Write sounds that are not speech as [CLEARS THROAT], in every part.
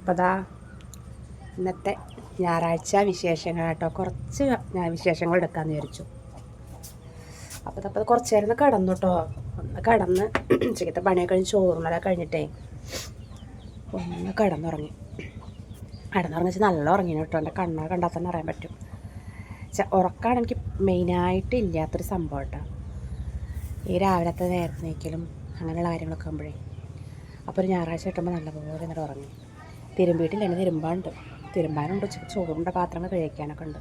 അപ്പോൾ അതാ ഇന്നത്തെ ഞായറാഴ്ച വിശേഷങ്ങൾ കേട്ടോ. കുറച്ച് ഞാൻ വിശേഷങ്ങൾ എടുക്കാമെന്ന് വിചാരിച്ചു. അപ്പോൾ അപ്പോൾ കുറച്ച് നേരം കടന്നു കേട്ടോ ഒന്ന് കിടന്ന് [CLEARS THROAT] ഉച്ചക്കത്തെ പണിയൊക്കെ കഴിഞ്ഞ് ചോറുന്നതാണ് കഴിഞ്ഞിട്ടേ ഒന്ന് കിടന്നുറങ്ങി. കിടന്നുറങ്ങി വെച്ചാൽ നല്ല ഉറങ്ങി കേട്ടോ എന്റെ കണ്ണ കണ്ടാൽ തന്നെ അറിയാൻ പറ്റും. ഉറക്കമാണ് എനിക്ക് മെയിനായിട്ട് ഇല്ലാത്തൊരു സംഭവം കേട്ടോ ഈ രാവിലത്തെ നേരത്തെ നീക്കലും അങ്ങനെയുള്ള കാര്യങ്ങളൊക്കെ ആകുമ്പോഴേ അപ്പോൾ ഒരു ഞായറാഴ്ച കിട്ടുമ്പോൾ നല്ലപോലെ എന്നിട്ട് ഉറങ്ങി. തിരുമ്പിയിട്ടില്ല തിരുമ്പാനുണ്ട്. തിരുമ്പാനുണ്ട് ചോറുണ്ട പാത്രങ്ങൾ കഴിക്കാനൊക്കെ ഉണ്ട്.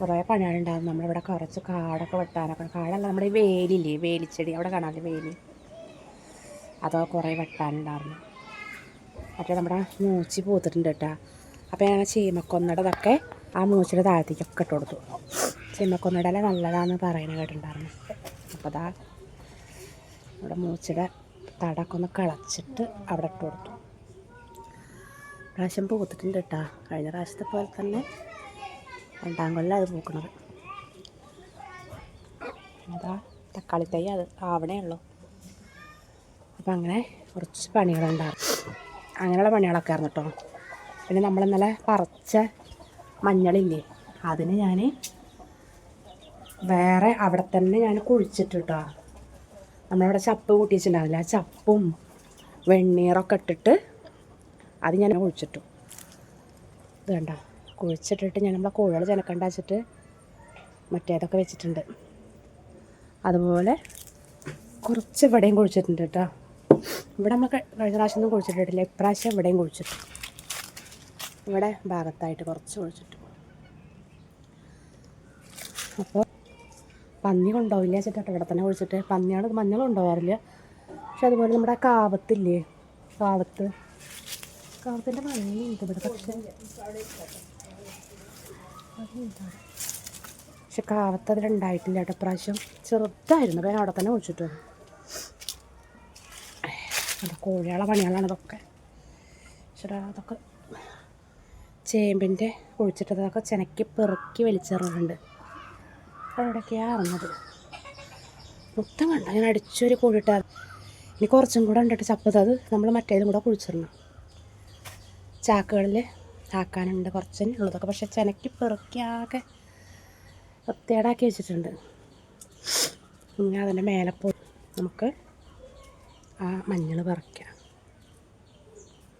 കുറേ പണികളുണ്ടാകും നമ്മളിവിടെ കുറച്ച് കാടൊക്കെ വെട്ടാനൊക്കെ കാടല്ല നമ്മുടെ ഈ വേലില്ലേ വേലിച്ചെടി അവിടെ കാണാതെ വേലി? അതോ കുറേ വെട്ടാനുണ്ടായിരുന്നു. മറ്റേ നമ്മുടെ മൂച്ചി പൂത്തിട്ടുണ്ട് കേട്ടോ. അപ്പോൾ ഞാൻ ചീമക്കൊന്നടതൊക്കെ ആ മൂച്ചിയുടെ താഴത്തേക്കൊക്കെ ഇട്ട് കൊടുത്തു. ചീമക്കൊന്നടല നല്ലതാണെന്ന് പറയുന്നത് കേട്ടിട്ടുണ്ടായിരുന്നു. അപ്പോൾ അതാ നമ്മുടെ മൂച്ചിയുടെ തടൊക്കെ ഒന്ന് കളച്ചിട്ട് അവിടെ ഇട്ട് കൊടുത്തു. പ്രാവശ്യം പൂത്തിട്ടുണ്ട് കേട്ടോ കഴിഞ്ഞ പ്രാവശ്യത്തെ പോലെ തന്നെ രണ്ടാം കൊല്ലം അത് പൂക്കണത്. അതാ തക്കാളി തൈ അത് ആവണേ അപ്പം അങ്ങനെ കുറച്ച് പണികളുണ്ടായിരുന്നു. അങ്ങനെയുള്ള പണികളൊക്കെ ആയിരുന്നു കേട്ടോ പിന്നെ നമ്മൾ ഇന്നലെ പറിച്ച മഞ്ഞളില്ലേ അതിന് ഞാൻ വേറെ അവിടെ തന്നെ ഞാൻ കുഴിച്ചിട്ട് കേട്ടോ നമ്മളിവിടെ ചപ്പ് കൂട്ടിയിട്ടുണ്ടാവില്ല? ആ ചപ്പും വെണ്ണീറൊക്കെ ഇട്ടിട്ട് അത് ഞാൻ കുഴിച്ചിട്ടു. ഇത് കണ്ട? കുഴിച്ചിട്ടിട്ട് ഞാൻ നമ്മളെ കോഴികൾ ചെനക്കണ്ട വെച്ചിട്ട് മറ്റേതൊക്കെ വെച്ചിട്ടുണ്ട്. അതുപോലെ കുറച്ച് ഇവിടെയും കുഴിച്ചിട്ടുണ്ട് കേട്ടോ. ഇവിടെ നമ്മൾ കഴിഞ്ഞ പ്രാവശ്യം ഒന്നും കുഴിച്ചിട്ടില്ല ഇപ്രാവശ്യം ഇവിടെയും കുഴിച്ചിട്ടു. ഇവിടെ ഭാഗത്തായിട്ട് കുറച്ച് കുഴിച്ചിട്ടു. അപ്പോൾ പന്നി കൊണ്ടുപോവില്ല ചേട്ടാ ഇവിടെ തന്നെ കുഴിച്ചിട്ട്. പന്നിയാണ് മഞ്ഞൾ കൊണ്ടുപോകാറില്ല. പക്ഷെ അതുപോലെ നമ്മുടെ കാവത്തില്ലേ? കാവത്ത്. കാവത്തിന്റെ മഞ്ഞുണ്ട് ഇവിടെ പക്ഷെ? പക്ഷെ കാവത്ത് അതിലുണ്ടായിട്ടില്ല കേട്ടോ. പ്രാവശ്യം ചെറുതായിരുന്നു. ഞാൻ അവിടെ തന്നെ കുഴിച്ചിട്ട് അത് കോഴികളെ പണികളാണ് ഇതൊക്കെ. ചേട്ടാ അതൊക്കെ ചേമ്പിന്റെ കുഴിച്ചിട്ടതൊക്കെ ചെനക്കി പെറുക്കി വലിച്ചെറിഞ്ഞിട്ടുണ്ട് അവിടെയൊക്കെയാണ് അറിഞ്ഞത് മൊത്തം കണ്ട? ഞാൻ അടിച്ചൊരു കോഴിട്ടാ ഇനി കുറച്ചും കൂടെ ഉണ്ടിട്ട് ചപ്പത് അത് നമ്മൾ മറ്റേതും കൂടെ കുഴിച്ചിടണം. ചാക്കുകളിൽ ആക്കാനുണ്ട് കുറച്ച് ഉള്ളതൊക്കെ. പക്ഷെ ചെനക്കി പെറുക്കിയാകെ വൃത്തിയേടാക്കി വെച്ചിട്ടുണ്ട്. ഇനി അതിന്റെ മേലെ പോയി നമുക്ക് ആ മഞ്ഞൾ പറിക്കാം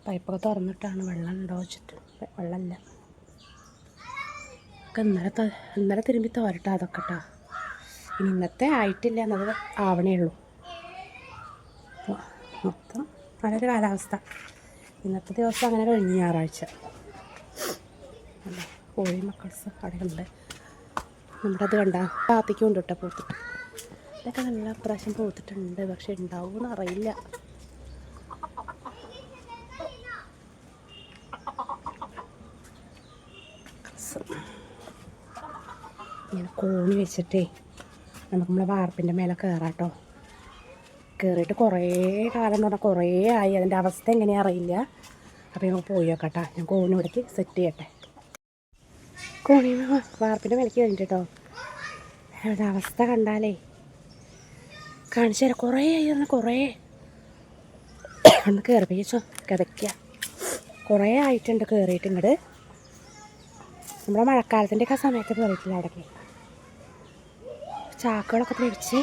പൈപ്പൊക്കെ തുറന്നിട്ടാണ് വെള്ളം ഉണ്ടോ വെച്ചിട്ട്. വെള്ളമില്ല. ഒക്കെ ഇന്നലെ ത- ഇന്നലെ തിരുമ്പി തോരട്ടെ അതൊക്കെ കേട്ടോ ഇനി ഇന്നത്തെ ആയിട്ടില്ല എന്നത് ആവണേ ഉള്ളൂ മൊത്തം നല്ലൊരു കാലാവസ്ഥ. ഇന്നത്തെ ദിവസം അങ്ങനെ കഴിഞ്ഞു ഞായറാഴ്ച. കോഴി മക്കൾസ് അവിടെയുണ്ട് നമ്മുടെ അത് കണ്ട താത്തിക്കും ഉണ്ട് കേട്ടോ പൂത്തിട്ട് ഇതൊക്കെ നല്ല പ്രാവശ്യം പൂത്തിട്ടുണ്ട്. പക്ഷെ ഉണ്ടാവുമെന്ന് അറിയില്ല. ഇങ്ങനെ കോണി വെച്ചിട്ടേ നമുക്ക് നമ്മളെ വാർപ്പിന്റെ മേലെ കയറാട്ടോ കയറിയിട്ട് കുറേ കാലം എന്ന് പറഞ്ഞാൽ കുറേ ആയി. അതിന്റെ അവസ്ഥ എങ്ങനെയാ അറിയില്ല. അപ്പോൾ നമുക്ക് പോയി നോക്കട്ടെ. ഞാൻ കോണി ഇവിടേക്ക് സെറ്റ് ചെയ്യട്ടെ. കോണി വാർപ്പിന്റെ മേലേക്ക് കഴിഞ്ഞിട്ടോ അവിടെ അവസ്ഥ കണ്ടാലേ. കാണിച്ചു തരാം. കുറേ ആയി പറഞ്ഞാൽ കുറേ. ഒന്ന് കയറിപ്പിച്ചോ കിതയ്ക്കുക കുറേ ആയിട്ടുണ്ട് കയറിയിട്ട് ഇങ്ങോട്ട് നമ്മുടെ മഴക്കാലത്തിന്റെയൊക്കെ സമയത്ത് കയറിയിട്ടില്ല അവിടേക്ക്. ചാക്കുകളൊക്കെ പിടിച്ച്.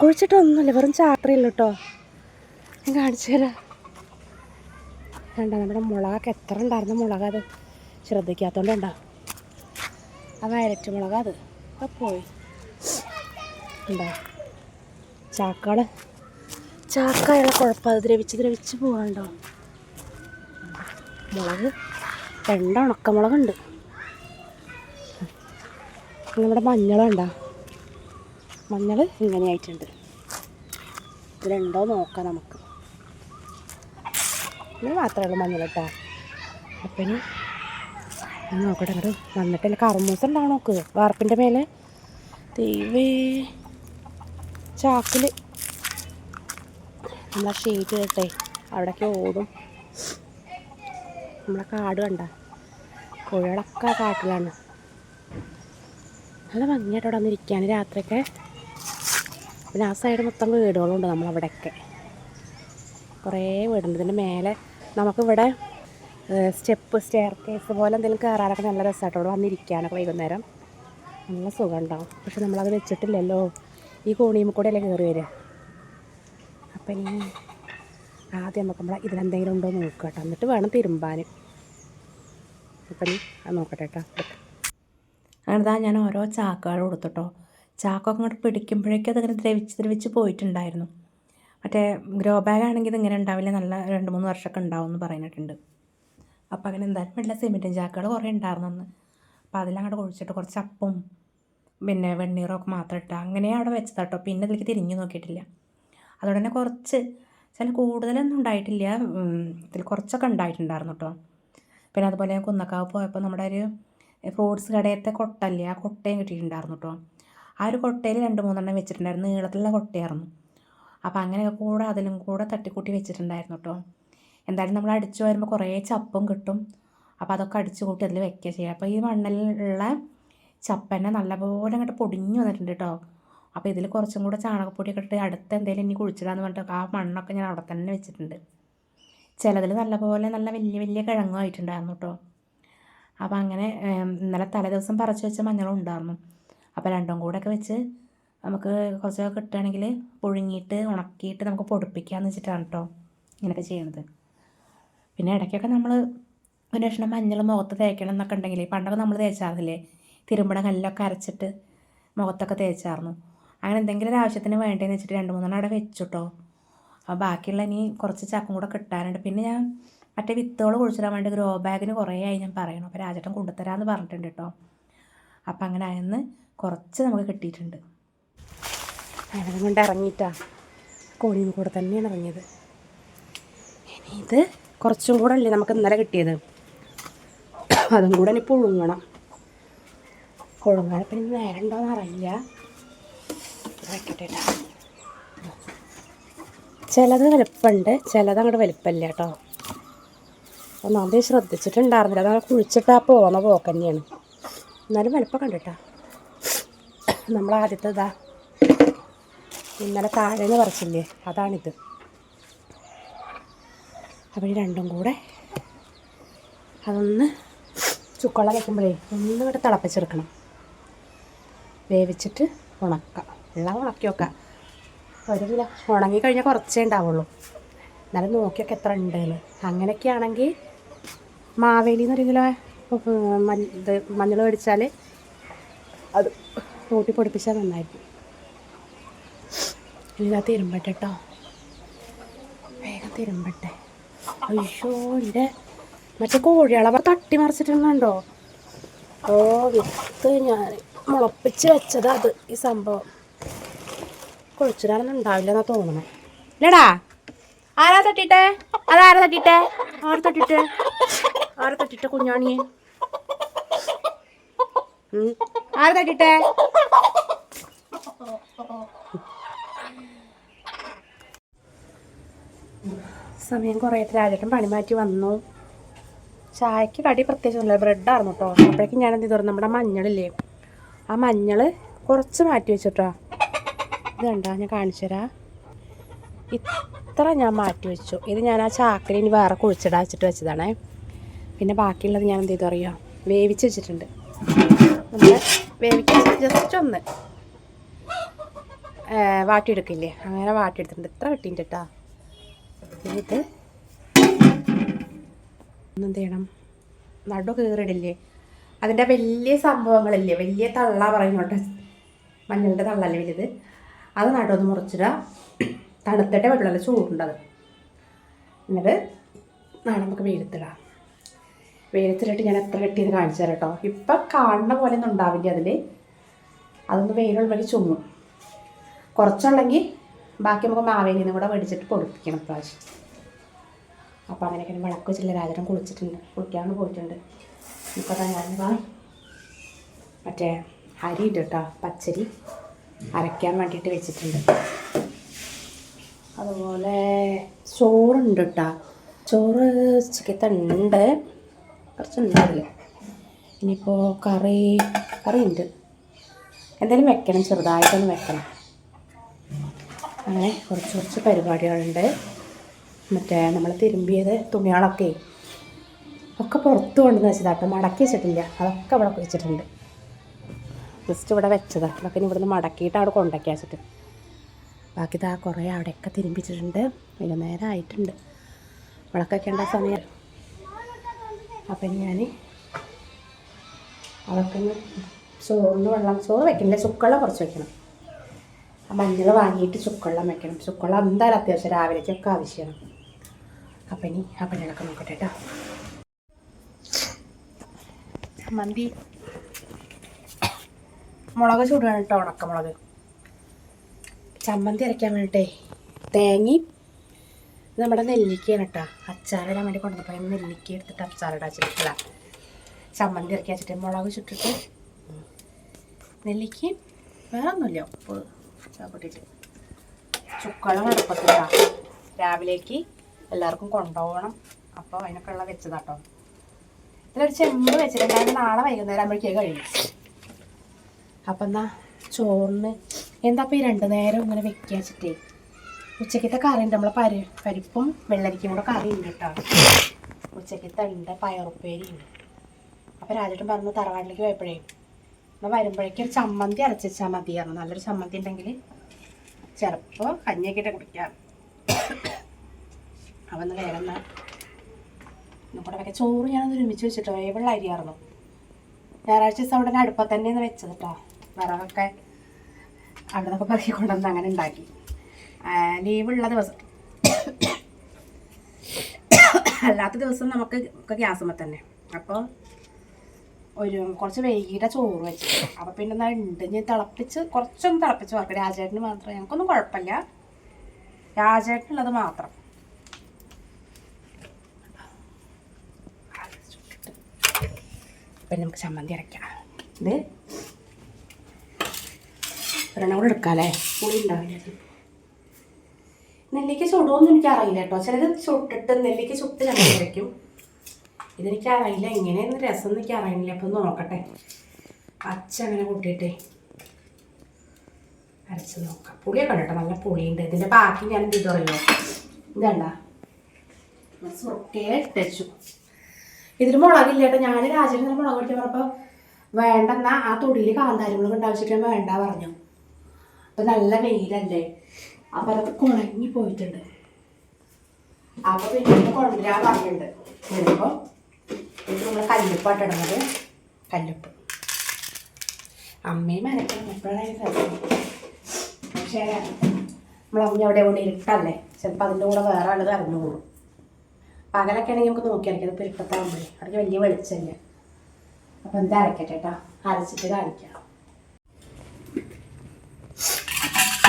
കുഴിച്ചിട്ടൊന്നുമില്ല വെറും ചാത്രയില്ല കേട്ടോ ഞാൻ കാണിച്ചു തരാം. നമ്മുടെ മുളകൊക്കെ എത്ര ഉണ്ടായിരുന്നു മുളക് അത്? ശ്രദ്ധിക്കാത്തോണ്ട് ഉണ്ടോ ആ വയലറ്റ് മുളക് അത്. അത് പോയി. ഉണ്ടോ ചാക്കുകൾ ചാക്കായുള്ള കുഴപ്പം അത് ദ്രവിച്ച് ദ്രവിച്ച് പോകാണ്ടോ മുളക് രണ്ട് ഉണക്കമുളകുണ്ട്. നമ്മുടെ മഞ്ഞളുണ്ടോ മഞ്ഞൾ ഇങ്ങനെയായിട്ടുണ്ട്. ഇതിലുണ്ടോ നോക്കാം നമുക്ക്. ഇത് മാത്രമേ ഉള്ളൂ മഞ്ഞൾ കേട്ടോ. അപ്പം നോക്കട്ടെ അങ്ങോട്ട് വന്നിട്ടില്ല കറുമൂസ ഉണ്ടാവും നോക്ക് വാർപ്പിന്റെ മേലെ. ദൈവേ. ചാക്കിൽ നമ്മളെ ഷീറ്റ് കേട്ടേ. അവിടേക്ക് ഓടും. നമ്മളെ കാട് കണ്ട. കോഴികളൊക്കെ കാട്ടിലാണ്. നല്ല ഭംഗിയായിട്ട് അവിടെ വന്നിരിക്കാൻ രാത്രിയൊക്കെ. പിന്നെ ആ സൈഡ് മൊത്തം വീടുകളുണ്ട് നമ്മളവിടെയൊക്കെ. കുറേ വീടുണ്ട്. ഇതിന്റെ മേലെ നമുക്കിവിടെ സ്റ്റെപ്പ് സ്റ്റെയർ കേസ് പോലെ എന്തെങ്കിലും കയറാനൊക്കെ നല്ല രസമായിട്ട് അവിടെ വന്നിരിക്കാനൊക്കെ വൈകുന്നേരം. നല്ല സുഖം ഉണ്ടാവും പക്ഷെ നമ്മളത് വെച്ചിട്ടില്ലല്ലോ. ഈ കോണിയും കൂടെ അല്ലേ കയറി വരിക. അപ്പം ഇനി ആദ്യം നമുക്ക് നമ്മളെ ഇതിലെന്തെങ്കിലും ഉണ്ടോ നോക്കുക കേട്ടോ. എന്നിട്ട് വേണം തിരുമ്പാൻ. അപ്പം അത് നോക്കട്ടെ കേട്ടോ. അതാ ഞാൻ ഓരോ ചാക്കുകൾ കൊടുത്തിട്ടോ ചാക്കൊക്കെ അങ്ങോട്ട് പിടിക്കുമ്പോഴേക്കും അതിങ്ങനെ ദ്രവിച്ച് ദ്രവിച്ച് പോയിട്ടുണ്ടായിരുന്നു. മറ്റേ ഗ്രോ ബാഗ് ആണെങ്കിൽ ഇതിങ്ങനെ ഉണ്ടാവില്ല? നല്ല രണ്ട് മൂന്ന് വർഷമൊക്കെ ഉണ്ടാവും എന്ന് പറഞ്ഞിട്ടുണ്ട്. അപ്പോൾ അങ്ങനെ എന്തായാലും വെള്ള സിമെന്റും ചാക്കുകൾ കുറേ ഉണ്ടായിരുന്നു അന്ന്. അപ്പോൾ അതിലങ്ങോട്ട് കുഴിച്ചിട്ട് കുറച്ച് അപ്പും പിന്നെ വെണ്ണീറൊക്കെ മാത്രം ഇട്ട് അങ്ങനെ അവിടെ വെച്ചതാട്ടോ പിന്നെ അതിലേക്ക് തിരിഞ്ഞു നോക്കിയിട്ടില്ല. അതുകൊണ്ട് തന്നെ കുറച്ച് ചില കൂടുതലൊന്നും ഉണ്ടായിട്ടില്ല. ഇതിൽ കുറച്ചൊക്കെ ഉണ്ടായിട്ടുണ്ടായിരുന്നു കേട്ടോ. പിന്നെ അതുപോലെ കുന്നക്കാവ് പോയപ്പോൾ നമ്മുടെ ഒരു ഫ്രൂട്ട്സ് കടയത്തെ കൊട്ടല്ലേ? ആ കൊട്ടയും കിട്ടിയിട്ടുണ്ടായിരുന്നു കേട്ടോ. ആ ഒരു കൊട്ടയിൽ രണ്ട് മൂന്നെണ്ണം വെച്ചിട്ടുണ്ടായിരുന്നു. നീളത്തിലുള്ള കൊട്ടയായിരുന്നു. അപ്പോൾ അങ്ങനെയൊക്കെ കൂടെ അതിലും കൂടെ തട്ടിക്കൂട്ടി വെച്ചിട്ടുണ്ടായിരുന്നു കേട്ടോ എന്തായാലും നമ്മൾ അടിച്ചു വരുമ്പോൾ കുറേ ചപ്പും കിട്ടും. അപ്പോൾ അതൊക്കെ അടിച്ചു കൂട്ടി അതിൽ വെക്കുക ചെയ്യുക അപ്പോൾ ഈ മണ്ണിലുള്ള ചപ്പന്നെ നല്ലപോലെ അങ്ങോട്ട് പൊടിഞ്ഞു വന്നിട്ടുണ്ട് കേട്ടോ അപ്പോൾ ഇതിൽ കുറച്ചും കൂടെ ചാണകപ്പൊടിയൊക്കെ ഇട്ട് അടുത്ത് എന്തെങ്കിലും ഇനി കുഴിച്ചിടാന്ന് പറഞ്ഞിട്ട് ആ മണ്ണൊക്കെ ഞാൻ അവിടെ തന്നെ വെച്ചിട്ടുണ്ട്. ചിലതിൽ നല്ലപോലെ നല്ല വലിയ വലിയ കിഴങ്ങും ആയിട്ടുണ്ടായിരുന്നു കേട്ടോ അപ്പോൾ അങ്ങനെ ഇന്നലെ തലേ ദിവസം പറിച്ച് വെച്ച മഞ്ഞളും ഉണ്ടായിരുന്നു. അപ്പോൾ രണ്ടും കൂടെ ഒക്കെ വെച്ച് നമുക്ക് കുറച്ചൊക്കെ കിട്ടുകയാണെങ്കിൽ പുഴുങ്ങിയിട്ട് ഉണക്കിയിട്ട് നമുക്ക് പൊടിപ്പിക്കാമെന്ന് വെച്ചിട്ടാണ് കേട്ടോ ഇങ്ങനെയൊക്കെ ചെയ്യണത്. പിന്നെ ഇടയ്ക്കൊക്കെ നമ്മൾ കഷ്ണം മഞ്ഞൾ മുഖത്ത് തേക്കണം എന്നൊക്കെ ഉണ്ടെങ്കിൽ പണ്ടൊക്കെ നമ്മൾ തേച്ചാറില്ലേ? തിരുമ്പട കല്ലൊക്കെ അരച്ചിട്ട് മുഖത്തൊക്കെ തേച്ചായിരുന്നു അങ്ങനെ എന്തെങ്കിലും ഒരു ആവശ്യത്തിന് വേണ്ടതെന്ന് വെച്ചിട്ട് രണ്ട് മൂന്നെണ്ണം അവിടെ വെച്ചു കേട്ടോ. അപ്പോൾ ബാക്കിയുള്ള ഇനി കുറച്ച് ചക്കും കൂടെ കിട്ടാനുണ്ട്. പിന്നെ ഞാൻ മറ്റേ വിത്തുകൾ കുഴിച്ചിടാൻ വേണ്ടി ഗ്രോ ബാഗിന് കുറേ ആയി ഞാൻ പറയണം. അപ്പോൾ രാജേട്ടൻ കൊണ്ടുത്തരാമെന്ന് പറഞ്ഞിട്ടുണ്ട് കേട്ടോ. അപ്പം അങ്ങനെ അതിന്ന് കുറച്ച് നമുക്ക് കിട്ടിയിട്ടുണ്ട്. അതിനെ കൊണ്ട് ഇറങ്ങിയിട്ടാ. കോഴിയും കൂടെ തന്നെയാണ് ഇറങ്ങിയത്. ഇനി ഇത് കുറച്ചും കൂടെ അല്ലേ നമുക്ക് ഇന്നലെ കിട്ടിയത്? അതും കൂടെ ഇനി പുഴുങ്ങണം. പുഴുങ്ങാൻ ഇനി നേരം ഉണ്ടോയെന്ന് അറിയില്ല. ചിലത് വലുപ്പമുണ്ട് ചിലത് അങ്ങോട്ട് വലുപ്പമില്ല കേട്ടോ. ഒന്നാമത് ശ്രദ്ധിച്ചിട്ടുണ്ടായിരുന്നില്ല. അതങ്ങനെ കുഴിച്ചിട്ടാ പോകുന്ന പോക്ക് തന്നെയാണ്. എന്നാലും വലുപ്പം കണ്ടിട്ടാ. നമ്മൾ ആദ്യത്തെ ഇതാ ഇന്നലെ താഴെ നിന്ന് പറിച്ചില്ലേ? അതാണിത്. അപ്പോൾ ഈ രണ്ടും കൂടെ അതൊന്ന് ചുക്കള വയ്ക്കുമ്പോഴേ ഒന്ന് ഇവിടെ തിളപ്പിച്ചെടുക്കണം. വേവിച്ചിട്ട് ഉണക്കാം. എല്ലാം ഉണക്കി വെക്കാം. ഒരു കിലോ ഉണങ്ങി കഴിഞ്ഞാൽ കുറച്ചേ ഉണ്ടാവുള്ളൂ. എന്നാലും നോക്കിയൊക്കെ എത്ര ഉണ്ടെന്ന്. അങ്ങനെയൊക്കെ ആണെങ്കിൽ മാവേലി എന്നൊരു കിലോ മഞ്ഞൾ മേടിച്ചാൽ അത് കൂട്ടി പൊടിപ്പിച്ചാൽ നന്നായിരിക്കും. ഇതാ തിരുമ്പട്ടെ കേട്ടോ വേഗം തിരുമ്പട്ടെ. അയ്യോ എന്റെ മറ്റേ കോഴികളെ തട്ടി മറിച്ചിട്ടുണ്ടോ ഓ വിത്ത് ഞാൻ മുളപ്പിച്ച് വെച്ചതാ അത് ഈ സംഭവം. കുഴിച്ചിടാനൊന്നും ഉണ്ടാവില്ല എന്നാ തോന്നണേ. ഇല്ലടാ. ആരാ തട്ടിട്ടെ? അതാരാ തട്ടിട്ടെ? ആര് തട്ടിട്ടെ? ആരെ തട്ടിട്ടെ കുഞ്ഞാണിയെ. ആരാ തട്ടിട്ടെ സമയം കുറേ രാജേട്ടൻ പണി മാറ്റി വന്നു. ചായക്ക് കടി പ്രത്യേകിച്ചൊന്നുമില്ല ബ്രെഡായിരുന്നു കേട്ടോ അപ്പോഴേക്കും ഞാൻ എന്ത് ചെയ്തു? നമ്മുടെ മഞ്ഞളില്ലേ? ആ മഞ്ഞൾ കുറച്ച് മാറ്റി വെച്ചിട്ടോ. ഇത് കണ്ടാ ഞാൻ കാണിച്ചു തരാം. ഇത്ര ഞാൻ മാറ്റി വെച്ചു. ഇത് ഞാൻ ആ ചാക്കിൽ ഇനി വേറെ കുഴിച്ചിടാ വെച്ചിട്ട് വെച്ചതാണേ. പിന്നെ ബാക്കിയുള്ളത് ഞാൻ എന്ത് ചെയ്തു അറിയാം? വേവിച്ച് വെച്ചിട്ടുണ്ട്. നമ്മൾ വേവിക്കാൻ ജസ്റ്റ് ഒന്ന് വാട്ടിയെടുക്കില്ലേ? അങ്ങനെ വാട്ടിയെടുത്തിട്ടുണ്ട്. ഇത്ര കിട്ടിയിട്ടുണ്ട് കേട്ടോ ഇത് എന്ത് ചെയ്യണം? നടു കീറിടില്ലേ അതിന്റെ വലിയ സംഭവങ്ങളില്ലേ? വലിയ തള്ള പറയുന്നുണ്ട് മഞ്ഞളുടെ തള്ളല്ലേ വലുത്? അത് നടുവൊന്ന് മുറിച്ചിടുക. തണുത്തിട്ടേ വെള്ളമല്ല ചൂടുണ്ടത് എന്നിട്ട് നാളെ നമുക്ക് വെയിലത്തിടാം. വെയിലത്തിലിട്ട് ഞാൻ എത്ര കിട്ടിയെന്ന് കാണിച്ചു തരാം കേട്ടോ. ഇപ്പം കാണുന്ന പോലെ ഒന്നും ഉണ്ടാവില്ല അതിൽ അതൊന്ന് വെയിലുള്ളെങ്കിൽ ചുമ്മും കുറച്ചുള്ളെങ്കിൽ ബാക്കി നമുക്ക് മാവേലിയിൽ നിന്ന് കൂടെ മേടിച്ചിട്ട് പൊടിപ്പിക്കണം പ്രാവശ്യം അപ്പോൾ അങ്ങനെയൊക്കെ വിളക്ക് വെച്ചില്ല രാജനം കുളിച്ചിട്ടുണ്ട്. കുളിക്കാണ്ട് പോയിട്ടുണ്ട്. ഇപ്പോൾ തന്നെ മറ്റേ അരി ഉണ്ട് കേട്ടോ. പച്ചരി അരയ്ക്കാൻ വേണ്ടിയിട്ട് വെച്ചിട്ടുണ്ട്. അതുപോലെ ചോറുണ്ട് കേട്ടോ. ചോറ് ചിക്കത്തുണ്ട് കുറച്ചുണ്ട് ഉണ്ടാവില്ല ഇനിയിപ്പോൾ കറി കറി ഉണ്ട് എന്തെങ്കിലും വെക്കണം ചെറുതായിട്ടൊന്ന് വെക്കണം. അങ്ങനെ കുറച്ച് കുറച്ച് പരിപാടികളുണ്ട്. മറ്റേ നമ്മൾ തിരുമ്പിയത് തുണികളൊക്കെ ഒക്കെ പുറത്ത് കൊണ്ടുവന്ന് വെച്ചതാട്ടോ. മടക്കി വെച്ചിട്ടില്ല. അതൊക്കെ അവിടെ വെച്ചിട്ടുണ്ട് ജസ്റ്റ് ഇവിടെ വെച്ചതാണ് അതൊക്കെ ഇവിടുന്ന് മടക്കിയിട്ട് അവിടെ കൊണ്ടൊക്കെ വെച്ചിട്ട്. ബാക്കി ഇതാ കുറേ അവിടെയൊക്കെ തിരുമ്പിച്ചിട്ടുണ്ട്. വൈകുന്നേരം ആയിട്ടുണ്ട്. വിളക്കൊക്കെ ഉണ്ട സമയം. അപ്പം ഞാൻ അതൊക്കെ ഒന്ന് ചോറിന് വെള്ളം ചോറ് വെക്കണില്ല ചുക്കുവെള്ളം കുറച്ച് വെക്കണം. ആ മഞ്ഞൾ വാങ്ങിയിട്ട് ചുക്കുവെള്ളം വെക്കണം. ചുക്കുവെള്ളം എന്തായാലും അത്യാവശ്യം രാവിലേക്കൊക്കെ ആവശ്യമാണ്. അപ്പം ഇനി ആ പണികളൊക്കെ നോക്കട്ടെ കേട്ടോ. മന്തി. മുളക് ചൂടാണ് കേട്ടോ ഉണക്കമുളക്. ചമ്മന്തി അരയ്ക്കാൻ വേണ്ടിയിട്ടേ തേങ്ങയും നമ്മുടെ നെല്ലിക്കയാണ് കേട്ടോ. അച്ചാറിടാൻ വേണ്ടി കൊണ്ടുവന്നപ്പോൾ നെല്ലിക്ക എടുത്തിട്ട് അച്ചാറിടാൻ വെച്ചിട്ടില്ല ചമ്മന്തി ഇറക്കി വെച്ചിട്ട് മുളക് ചുട്ടിട്ട് നെല്ലിക്കയും വേറെ ഒന്നുമില്ല ഉപ്പ് കൂട്ടിയിട്ട് ചുക്കളം അടുപ്പത്തില്ല രാവിലേക്ക് എല്ലാവർക്കും കൊണ്ടുപോകണം. അപ്പോൾ അതിനൊക്കെ ഉള്ള വെച്ചതാട്ടോ ഇതിലൊരു ചെമ്പ് വെച്ചിട്ടുണ്ടായിരുന്നു നാളെ വൈകുന്നേരം ആകുമ്പോഴേക്കേ കഴിയും. അപ്പം എന്നാ ചോറിന് എന്താ ഈ രണ്ട് നേരം ഇങ്ങനെ വെക്കുക വെച്ചിട്ടേ? ഉച്ചക്കത്തെ കറി ഉണ്ട് നമ്മളെ പരി പരിപ്പും വെള്ളരിക്കും കൂടെ കറി ഉണ്ട് കേട്ടോ. ഉച്ചക്കത്തെ ഉണ്ട് പയറുപ്പേരി ഉണ്ട് അപ്പോൾ രാജേട്ടൻ പറഞ്ഞു തറവാട്ടിലേക്ക് പോയപ്പോഴേ നമ്മൾ വരുമ്പോഴേക്കും ഒരു ചമ്മന്തി അരച്ചാൽ മതിയായിരുന്നു നല്ലൊരു ചമ്മന്തി ഉണ്ടെങ്കിൽ ചിലപ്പോൾ കഞ്ഞിയൊക്കെ കുടിക്കാം. അപ്പം എന്നാൽ വേറെ എന്നാൽ നമ്മുടെ വെക്കാം ചോറ് ഞാനൊന്ന് ഒരുമിച്ച് വെച്ചിട്ടോ? വേവുള്ള അരിയായിരുന്നു ഞായറാഴ്ച ദിവസം അവിടെ അടുപ്പത്ത് തന്നെയാണ് വെച്ചത് കേട്ടോ. വിറകൊക്കെ അവിടെ നിന്നൊക്കെ പറക്കി കൊണ്ടുവന്ന് അങ്ങനെ ഉണ്ടാക്കി. ലീവുള്ള ദിവസം. അല്ലാത്ത ദിവസം നമുക്ക് ഒക്കെ ഗ്യാസുമ്മ തന്നെ. അപ്പോൾ ഒരു കുറച്ച് വൈകിട്ട് ചോറ് വെച്ചു അപ്പോൾ പിന്നെ എന്താ ഉണ്ട്? ഞാൻ തിളപ്പിച്ച് കുറച്ചൊന്ന് തിളപ്പിച്ച് വെക്കാം രാജേട്ടന് മാത്രം ഞങ്ങൾക്കൊന്നും കുഴപ്പമില്ല. രാജേട്ടനുള്ളത് മാത്രം. പിന്നെ നമുക്ക് ചമ്മന്തി അരയ്ക്കാം ഇത് ഒരെണ്ണം കൂടെ എടുക്കാം അല്ലേ കൂടി ഉണ്ടാവില്ല? നെല്ലിക്ക ചുടുമെന്ന് എനിക്ക് അറിയില്ല കേട്ടോ ചിലത് ചുട്ടിട്ട് നെല്ലിക്ക ചുട്ട് ഞങ്ങൾ വയ്ക്കും ഇതെനിക്ക് അറിയില്ല എങ്ങനെയെന്ന് രസം എനിക്ക് അറിയില്ല അപ്പം നോക്കട്ടെ. അച്ഛനെ അങ്ങനെ കൂട്ടിയിട്ടേ അരച്ച് നോക്കാം. പുളിയൊക്കെ കണ്ടോ നല്ല പുളിയുണ്ട്. ഇതിന്റെ ബാക്കി ഞാൻ എന്ത് ചെയ്തറിയോ ഇതണ്ട സുറുക്കയെ ഇട്ടു ഇതിന് മുളകില്ല കേട്ടോ ഞാൻ രാജേന്ദ്രൻ മുളക് പിടിക്കാൻ പറഞ്ഞപ്പോൾ വേണ്ടെന്നാ ആ തൊടിയിൽ കാന്താരി ഉണ്ടാവശ്യം വേണ്ട പറഞ്ഞു. അപ്പം നല്ല വെയിലല്ലേ? അപ്പം അതൊക്കെ കുണങ്ങി പോയിട്ടുണ്ട് അപ്പോൾ പിന്നെ കൊണ്ടുവരാൻ പറഞ്ഞിട്ടുണ്ട് വരുമ്പോൾ ഇത് നമ്മൾ കല്ലുപ്പാട്ട് കല്ലുപ്പ്. അമ്മയും അനക്കണം എപ്പോഴാണ് പക്ഷേ നമ്മളമ്മ അവിടെ കൊണ്ട് ഇരുട്ടല്ലേ? ചിലപ്പോൾ അതിന്റെ കൂടെ വേറെ ആളത് അറിഞ്ഞുകൂടും പകലൊക്കെ ആണെങ്കിൽ നമുക്ക് നോക്കി അരയ്ക്കാം ഇപ്പോൾ ഇരുട്ടത്താകുമ്പോഴേ അവിടെ വലിയ വെളിച്ചമില്ല അപ്പോൾ എന്താ അരക്കട്ടെ കേട്ടോ അരച്ചിട്ട് കാണിക്കാം.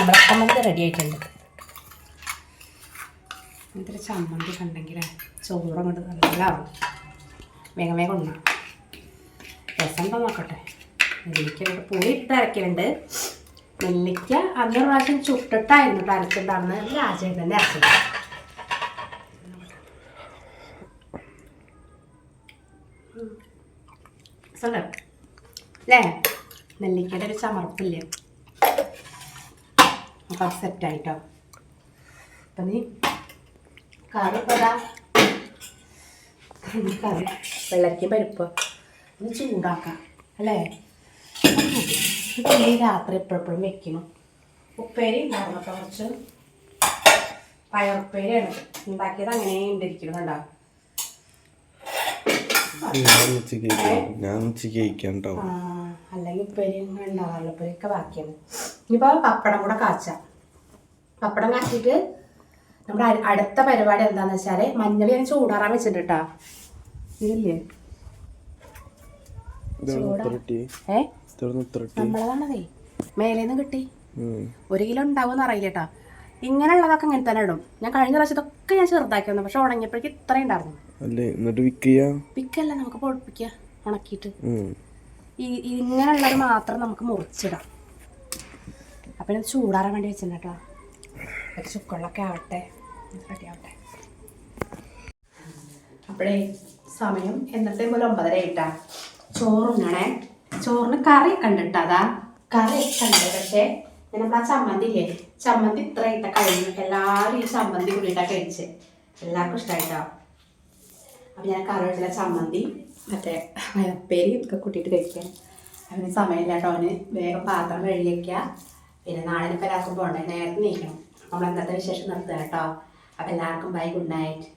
നമ്മുടെ ചമ്മന്തി റെഡി ആയിട്ടുണ്ട്. ഇത്തിരി ചമ്മന്തി ഉണ്ടെങ്കിൽ ചോറ് അങ്ങോട്ട് നല്ലതാവും. വേഗം വേഗം ഉണ്ടാവും രസം ഉണ്ടോ നോക്കട്ടെ. നെല്ലിക്ക പുളി ഇട്ട് അരക്കലുണ്ട്. നെല്ലിക്ക അന്നൊരു പ്രാവശ്യം ചുട്ടിട്ടായിരുന്നു അരച്ചിട്ടുണ്ടാകുന്നത് രാജേട്ടന്റെ അരച്ചത്. രസമുണ്ട് അല്ലേ? നെല്ലിക്കയുടെ ഒരു ചമർപ്പില്ലേ? അപ്പം ആയിട്ടോ. അപ്പം നീ കറി ഇതാ. കറി. വെള്ളരിക്കും പരിപ്പ്. ഇനി ചൂടാക്കാം അല്ലേ? ഈ രാത്രി എപ്പോഴെപ്പോഴും വെക്കണം. ഉപ്പേരി ഉണ്ടായിരുന്നു കുറച്ച് പയറുപ്പേരിയാണ്. ഉണ്ടാക്കിയത് അങ്ങനെ ഉണ്ടിരിക്കണം കണ്ടോ? ഞാൻ അല്ലെങ്കിൽ ഉപ്പേരി ഉണ്ടാകാറില്ല ഉപ്പേരിയൊക്കെ ബാക്കിയാണ്. ഇനിയിപ്പോൾ പപ്പടം കൂടെ കാച്ചാം. പപ്പടം കാച്ചിട്ട് നമ്മുടെ അടുത്ത പരിപാടി എന്താന്ന് വെച്ചാൽ മഞ്ഞൾ ഞാൻ ചൂടാറാൻ ഉത്തരട്ടി നമ്മളതാണതേ മേലേന്ന് കിട്ടി. ഒരു കിലോ ഉണ്ടാവും അറിയില്ല കേട്ടാ ഇങ്ങനെയുള്ളതൊക്കെ ഇങ്ങനെ തന്നെ ഇടും. ഞാൻ കഴിഞ്ഞ പ്രാവശ്യം ഇതൊക്കെ ഞാൻ ചെറുതാക്കി വന്നു പക്ഷെ ഉണങ്ങിയപ്പോഴേക്ക് ഇത്രയും ഉണ്ടായിരുന്നു. അല്ലേ? എന്നിട്ട് വിക്ക് വിൽക്കല്ല നമുക്ക് പൊടിപ്പിക്കുക ഉണക്കിയിട്ട്. ഇങ്ങനെയുള്ളത് മാത്രം നമുക്ക് മുറിച്ചിടാം. അപ്പം ചൂടാറാൻ വേണ്ടി വെച്ചിട്ടുണ്ട് കേട്ടോ ബാക്കി ചുക്കളിലൊക്കെ ആവട്ടെ. റെഡിയാവട്ടെ. അപ്പോഴേ സമയം എന്നത്തെ പോലെ ഒമ്പതര ഇട്ടാ ചോറുണ്ണണേ. ചോറിന് കറി കണ്ടിട്ടതാ കറി കണ്ട് പക്ഷേ നമ്മളാ ചമ്മന്തി ഇല്ലേ? ചമ്മന്തി ഇത്ര ഇട്ട കഴിഞ്ഞു എല്ലാവരും ഈ ചമ്മന്തി കൂടിയിട്ടാ കഴിച്ച്. എല്ലാവർക്കും ഇഷ്ടമായിട്ടോ അപ്പൊ ഞാൻ കറി വെച്ച ചമ്മന്തി മറ്റേ പേര് ഒക്കെ കൂട്ടിയിട്ട് കഴിക്കാൻ അവന് സമയമില്ലാട്ടോ. അവന് വേഗം പാത്രം കഴുകി പിന്നെ നാളെ പരാക്കും പോകണ്ടേ? നേരത്തെ നീക്കണം. നമ്മൾ അന്നത്തെ വിശേഷം നിർത്തുക കേട്ടോ. അപ്പോൾ എല്ലാവർക്കും ബൈ ഗുഡ് നൈറ്റ്